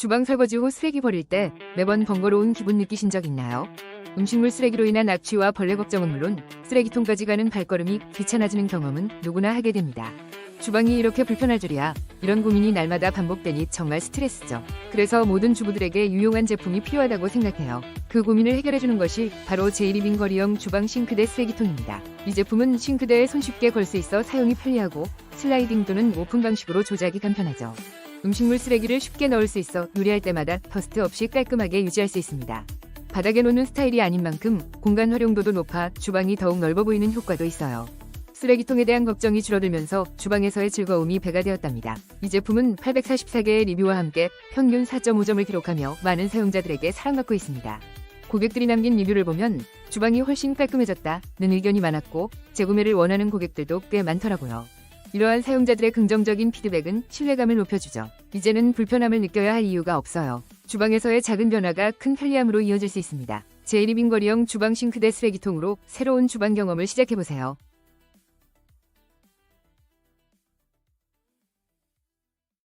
주방 설거지 후 쓰레기 버릴 때 매번 번거로운 기분 느끼신 적 있나요? 음식물 쓰레기로 인한 악취와 벌레 걱정은 물론 쓰레기통까지 가는 발걸음이 귀찮아지는 경험은 누구나 하게 됩니다. 주방이 이렇게 불편할 줄이야 이런 고민이 날마다 반복되니 정말 스트레스죠. 그래서 모든 주부들에게 유용한 제품이 필요하다고 생각해요. 그 고민을 해결해주는 것이 바로 제이리빙 거리형 주방 싱크대 쓰레기통입니다. 이 제품은 싱크대에 손쉽게 걸 수 있어 사용이 편리하고 슬라이딩 또는 오픈 방식으로 조작이 간편하죠. 음식물 쓰레기를 쉽게 넣을 수 있어 요리할 때마다 더스트 없이 깔끔하게 유지할 수 있습니다. 바닥에 놓는 스타일이 아닌 만큼 공간 활용도도 높아 주방이 더욱 넓어 보이는 효과도 있어요. 쓰레기통에 대한 걱정이 줄어들면서 주방에서의 즐거움이 배가 되었답니다. 이 제품은 844개의 리뷰와 함께 평균 4.5점을 기록하며 많은 사용자들에게 사랑받고 있습니다. 고객들이 남긴 리뷰를 보면 주방이 훨씬 깔끔해졌다는 의견이 많았고 재구매를 원하는 고객들도 꽤 많더라고요. 이러한 사용자들의 긍정적인 피드백은 신뢰감을 높여주죠. 이제는 불편함을 느껴야 할 이유가 없어요. 주방에서의 작은 변화가 큰 편리함으로 이어질 수 있습니다. 제이리빙 거리형 주방 싱크대 쓰레기통으로 새로운 주방 경험을 시작해보세요.